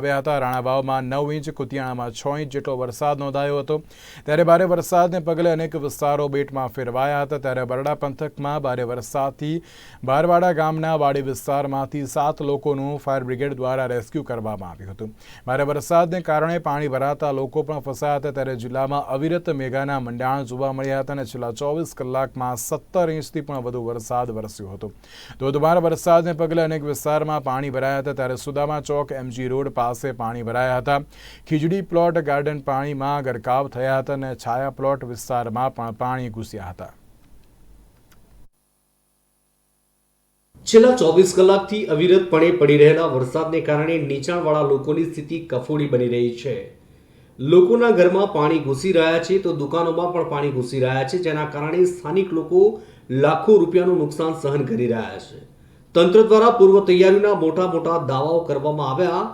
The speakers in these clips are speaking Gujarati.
આવ્યા હતા. રાણાવાવમાં નવ ઇંચ કુતિયાણામાં છ ઇંચ જેટલો વરસાદ નોંધાયો હતો. ત્યારે ભારે વરસાદને પગલે અનેક વિસ્તારો બેટમાં ફેરવાયા હતા. ત્યારે બરડા પંથકમાં ભારે વરસાદથી બારવાડા ગામના વાડી વિસ્તારમાંથી સાત લોકોનું ફાયર બ્રિગેડ દ્વારા રેસ્ક્યુ કરવામાં આવ્યું હતું. ભારે વરસાદને કારણે પાણી ભરાતા લોકો પણ ફસાયા હતા. ત્યારે જિલ્લામાં અવિરત મેઘાના મંડાણ જોવા મળ્યા હતા અને છેલ્લા ચોવીસ કલાકમાં સત્તર ઇંચથી પણ વધુ વરસાદ વરસ્યો હતો. ધોધમાર વરસાદને પગલે અનેક વિસ્તારમાં પાણી ભરાયા હતા. ત્યારે સુદામા ચોક, એમજી રોડ પાસે પાણી ભરાયા હતા. ખીજડી પ્લોટ ગાર્ડન પાણીમાં ગરકાવ થયા હતા અને છાયા પ્લોટ વિસ્તારમાં પણ પાણી ઘૂસ્યા હતા. છેલ્લા ચોવીસ કલાકથી અવિરતપણે પડી રહેલા વરસાદને કારણે નીચાણવાળા લોકોની સ્થિતિ કફોડી બની રહી છે. લોકોના ઘરમાં પાણી ઘૂસી રહ્યા છે તો દુકાનોમાં પણ પાણી ઘૂસી રહ્યા છે, જેના કારણે સ્થાનિક લોકો લાખો રૂપિયાનું નુકસાન સહન કરી રહ્યા છે. તંત્ર દ્વારા પૂર્વ તૈયારીના મોટા મોટા દાવાઓ કરવામાં આવ્યા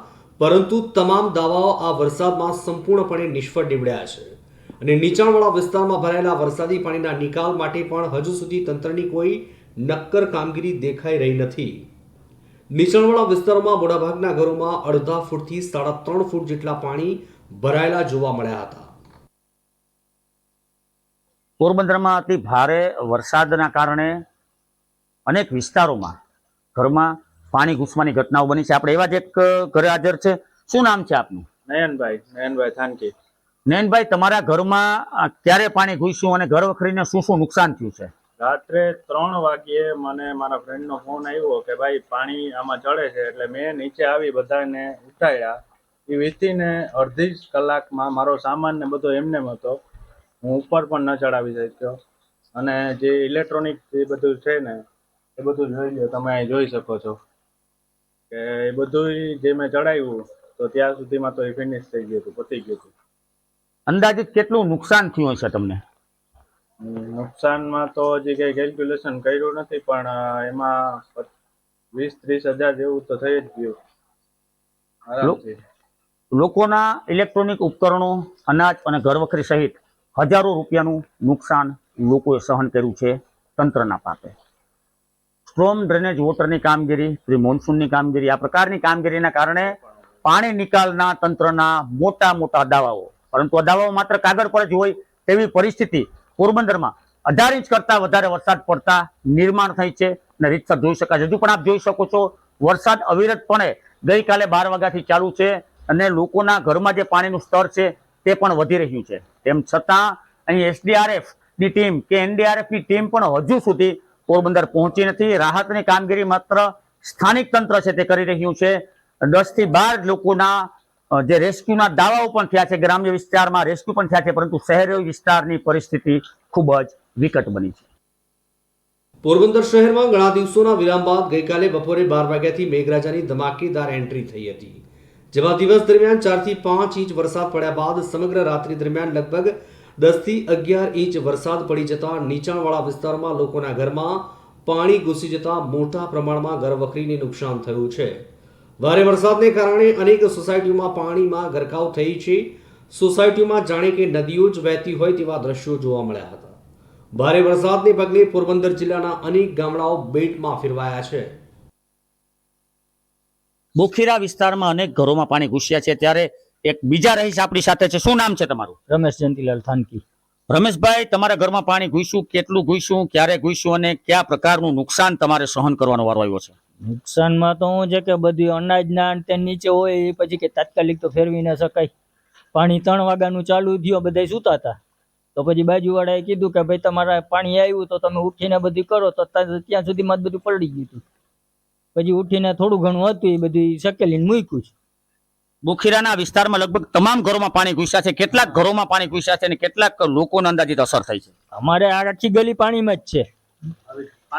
પરંતુ તમામ દાવાઓ આ વરસાદમાં સંપૂર્ણપણે નિષ્ફળ નીવડ્યા છે. અને નીચાણવાળા વિસ્તારમાં ભરાયેલા વરસાદી પાણીના નિકાલ માટે પણ હજુ સુધી તંત્રની કોઈ નક્કર કામગીરી દેખાઈ રહી નથી. નીચાણવાળા વિસ્તારોમાં મોટાભાગના ઘરોમાં અડધા ફૂટથી સાડા ત્રણ ફૂટ જેટલા પાણી ભરાયેલા જોવા મળ્યા હતા. પોરબંદરમાં અતિ ભારે વરસાદના કારણે અનેક વિસ્તારોમાં ઘરમાં પાણી ઘૂસવાની ઘટનાઓ બની છે. આપણે એવા જ એક ઘરે હાજર છે. શું નામ છે આપનું? નયનભાઈ નયનભાઈ થાનકી. નયનભાઈ તમારા ઘરમાં ક્યારે પાણી ઘૂસ્યું અને ઘર વખરીને શું શું નુકસાન થયું છે? રાત્રે ત્રણ વાગ્યે મને મારા ફ્રેન્ડનો ફોન આવ્યો કે ભાઈ પાણી આમાં ચડે છે. એટલે મેં નીચે આવી બધાને ઉઠાડ્યા. એ વીતીને અડધી કલાકમાં મારો સામાન ને બધો એમને હતો. હું ઉપર પણ ન ચડાવી શક્યો. અને જે ઇલેક્ટ્રોનિક જે બધું છે ને એ બધું જોઈ લો તમે અહીં જોઈ શકો છો. કે એ બધું જે મેં ચડાવ્યું તો ત્યાં સુધીમાં તો એ ફિનિશ થઈ ગયું હતું પતી ગયું હતું. અંદાજિત કેટલું નુકસાન થયું હશે તમને? નુકસાનમાં તો હજી કઈ કેલ્ક્યુલેશન કર્યું નથી પણ એમાં વીસ ત્રીસ હજાર જેવું તો થઈ જ ગયું. આરામથી. લોકોના ઇલેક્ટ્રોનિક ઉપકરણો અનાજ અને ઘર વખરી સહિત હજારો રૂપિયાનું નુકસાન લોકોએ સહન કર્યું છે તંત્રના પાપે. સ્ટ્રોમ ડ્રેનેજ વોટરની કામગીરી પ્રી મોન્સૂનની કામગીરી, આ પ્રકારની કામગીરીના કારણે પાણી નિકાલના તંત્રના મોટા મોટા દાવાઓ, પરંતુ આ દાવાઓ માત્ર કાગળ પર જ હોય તેવી પરિસ્થિતિ પોરબંદરમાં અઢાર ઇંચ કરતાં વધારે વરસાદ પડતા નિર્માણ થઈ છે. અને રીતસર જોઈ શકાય હજુ પણ આપ જોઈ શકો છો, વરસાદ અવિરતપણે ગઈકાલે બાર વાગ્યાથી ચાલુ છે અને લોકોના ઘરમાં જે પાણીનું સ્તર છે તે પણ વધી રહ્યું છે. તેમ છતાં અહીં એસડીઆરએફની ટીમ કે એનડીઆરએફની ટીમ પણ હજુ સુધી પોરબંદર પહોંચી નથી. રાહતની કામગીરી માત્ર સ્થાનિક તંત્ર છે તે કરી રહ્યું છે. દસથી બાર લોકોના જે રેસ્ક્યુના દાવાઓ પણ થયા છે ગ્રામ્ય વિસ્તારમાં, રેસ્ક્યુ પણ થયા છે, પરંતુ શહેરી વિસ્તારની પરિસ્થિતિ ખૂબ જ વિકટ બની છે. પોરબંદર શહેરમાં ઘણા દિવસોના વિરામ બાદ ગઈકાલે બપોરે બાર વાગ્યાથી મેઘરાજાની ધમાકેદાર એન્ટ્રી થઈ હતી. જેમાં દિવસ દરમિયાન ચારથી પાંચ ઇંચ વરસાદ પડ્યા બાદ સમગ્ર રાત્રિ દરમિયાન લગભગ દસથી અગિયાર ઇંચ વરસાદ પડી જતા નીચાણવાળા વિસ્તારમાં લોકોના ઘરમાં પાણી ઘૂસી જતા મોટા પ્રમાણમાં ઘરવખરીને નુકસાન થયું છે. ભારે વરસાદને કારણે અનેક સોસાયટીઓમાં પાણીમાં ગરકાવ થઈ છે. સોસાયટીઓમાં જાણે કે નદીઓ જ વહેતી હોય તેવા દ્રશ્યો જોવા મળ્યા હતા. ભારે વરસાદને પગલે પોરબંદર જિલ્લાના અનેક ગામડાઓ બેટમાં ફેરવાયા છે. મુખીરા વિસ્તારમાં અનેક ઘરોમાં પાણી ઘૂસ્યા છે. ત્યારે એક બીજા રહીશ આપણી સાથે છે. શું નામ છે તમારું? રમેશ જયંતિલાલ થાનકી. રમેશભાઈ તમારા ઘરમાં પાણી ઘૂસ્યું? કેટલું ઘૂસ્યું? ક્યારે ઘૂસ્યું? અને કયા પ્રકારનું નુકસાન તમારે સહન કરવાનો વારો આવ્યો છે? નુકસાનમાં તો શું છે કે બધું અનાજના ને તે નીચે હોય એ પછી કે તાત્કાલિક તો ફેરવી ન શકાય. પાણી ત્રણ વાગ્યાનું ચાલુ થયું બધા સૂતા હતા. તો પછી બાજુવાળાએ કીધું કે ભાઈ તમારા પાણી આવ્યું તો તમે ઉઠીને બધું કરો. તો ત્યાં સુધીમાં બધું પલળી ગયું હતું. પછી ઉઠીને થોડું ઘણું હતું એ બધું શકેલીને મૂક્યું છે. બોખીરાના વિસ્તારમાં લગભગ તમામ ઘરોમાં પાણી ઘૂસ્યા છે. કેટલાક ઘરોમાં પાણી ઘૂસ્યા છે અને કેટલાક લોકોને અંદાજિત અસર થઈ છે. અમારે આ આખી ગલી પાણીમાં જ છે.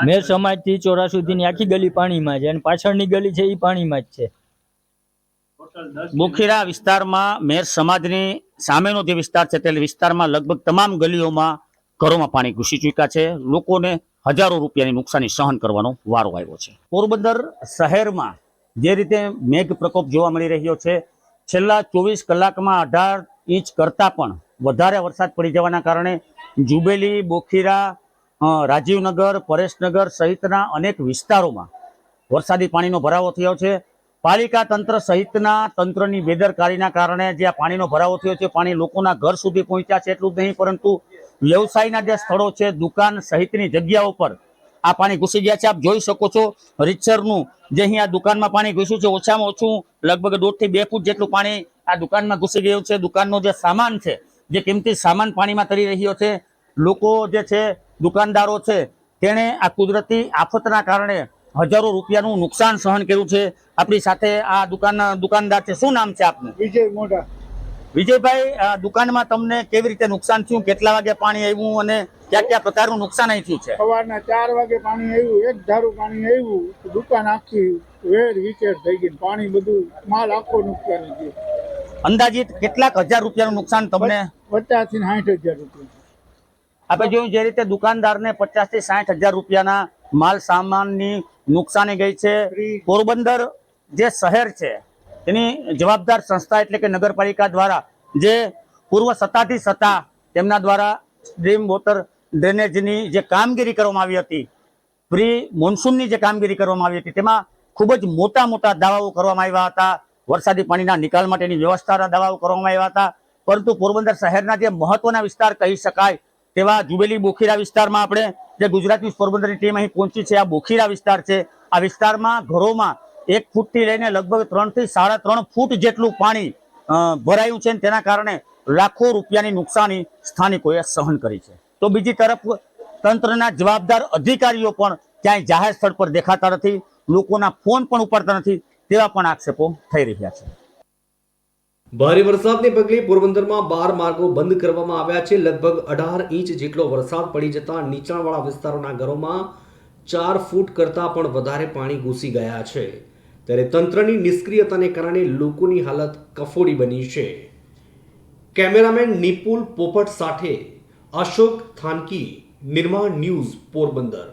મેર સમાજથી ચોરા સુધીની આખી ગલી પાણીમાં છે અને પાછળની ગલી છે એ પાણીમાં જ છે. બોખીરા વિસ્તારમાં મેર સમાજની સામેનો જે વિસ્તાર છે તે વિસ્તારમાં લગભગ તમામ ગલીઓમાં ઘરોમાં પાણી ઘૂસી ચૂક્યા છે. લોકોને હજારો રૂપિયાની નુકસાની સહન કરવાનો વારો આવ્યો છે. પોરબંદર શહેરમાં જે રીતે મેઘ પ્રકોપ જોવા મળી રહ્યો છે છેલ્લા ચોવીસ કલાકમાં અઢાર ઇંચ કરતાં પણ વધારે વરસાદ પડી જવાના કારણે જુબેલી, બોખીરા રાજીવનગર, પરેશનગર સહિતના અનેક વિસ્તારોમાં વરસાદી પાણીનો ભરાવો થયો છે. પાલિકા તંત્ર સહિતના તંત્રની બેદરકારીના કારણે જે આ પાણીનો ભરાવો થયો છે, પાણી લોકોના ઘર સુધી પહોંચ્યા છે એટલું જ નહીં, પરંતુ વ્યવસાયના જે સ્થળો છે, દુકાન સહિતની જગ્યાઓ પર આ પાણી ઘૂસી ગયા છે. આપ જોઈ શકો છો રીતસરનું જે અહીં આ દુકાનમાં પાણી ઘૂસ્યું છે. ઓછામાં ઓછું લગભગ દોઢથી બે ફૂટ જેટલું પાણી આ દુકાનમાં ઘૂસી ગયું છે. દુકાનનો જે સામાન છે, જે કિંમતી સામાન પાણીમાં તરી રહ્યો છે, લોકો જે છે, દુકાનદારો છે, તેણે આ કુદરતી આફતના કારણે હજારો રૂપિયાનું નુકસાન સહન કર્યું છે. આપણી સાથે આ દુકાન દુકાનદાર છે. શું નામ છે આપનું? વિજય મોઢા. વિજયભાઈ દુકાનમાં તમને કેવી રીતે નુકસાન થયું? કેટલા વાગે પાણી આવ્યું અને કયા કયા પ્રકારનું નુકસાન અહીં થયું છે? સવારના ચાર વાગે પાણી આવ્યું એક ધારું પાણી આવ્યું દુકાન આખી વેર વિચેર થઈ ગઈ પાણી બધું માલ આખો નુકસાન અંદાજિત કેટલાક હજાર રૂપિયાનું નુકસાન તમને પચાસથી સાઠ હજાર રૂપિયા. આપણે જોયું જે રીતે દુકાનદારને પચાસથી સાઠ હજાર રૂપિયાના માલ સામાનની નુકસાની ગઈ છે. પોરબંદર જે શહેર છે તેની જવાબદાર સંસ્થા એટલે કે નગરપાલિકા દ્વારા જે પૂર્વ સત્તાથી સત્તા તેમના દ્વારા સ્ટ્રીમ વોટર ડ્રેનેજની જે કામગીરી કરવામાં આવી હતી, પ્રી મોન્સૂનની જે કામગીરી કરવામાં આવી હતી, તેમાં ખૂબ જ મોટા મોટા દાવાઓ કરવામાં આવ્યા હતા. વરસાદી પાણીના નિકાલ માટેની વ્યવસ્થાના દાવાઓ કરવામાં આવ્યા હતા. પરંતુ પોરબંદર શહેરના જે મહત્વના વિસ્તાર કહી શકાય તેવા જુબેલી બોખીરા વિસ્તારમાં આપણે જે ગુજરાતી પોરબંદરની ટીમ અહીં પહોંચી છે, આ બોખીરા વિસ્તાર છે. આ વિસ્તારમાં ઘરોમાં એક ફૂટથી લઈને લગભગ ત્રણથી સાડા ત્રણ ફૂટ જેટલું પાણી ભરાયું છે તેના કારણે લાખો રૂપિયાની નુકસાની સ્થાનિકોએ સહન કરી છે. તો બીજી તરફ તંત્રના જવાબદાર અધિકારીઓ પણ ક્યાંય જાહેર સ્થળ પર દેખાતા નથી, લોકોના ફોન પણ ઉપાડતા નથી તેવા પણ આક્ષેપો થઈ રહ્યા છે. ભારે વરસાદને પગલે પોરબંદરમાં બાર માર્ગો બંધ કરવામાં આવ્યા છે. લગભગ અઢાર ઇંચ જેટલો વરસાદ પડી જતા નીચાણવાળા વિસ્તારોના ઘરોમાં ચાર ફૂટ કરતાં પણ વધારે પાણી ઘૂસી ગયા છે. ત્યારે તંત્રની નિષ્ક્રિયતાને કારણે લોકોની હાલત કફોડી બની છે. કેમેરામેન નિપુલ પોપટ સાથે અશોક થાનકી, નિર્માણ ન્યૂઝ, પોરબંદર.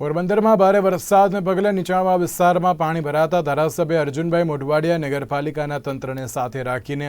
પોરબંદરમાં ભારે વરસાદને પગલે નીચાણવાળા વિસ્તારમાં પાણી ભરાતા ધારાસભ્ય અર્જુનભાઈ મોઢવાડિયા નગરપાલિકાના તંત્રને સાથે રાખીને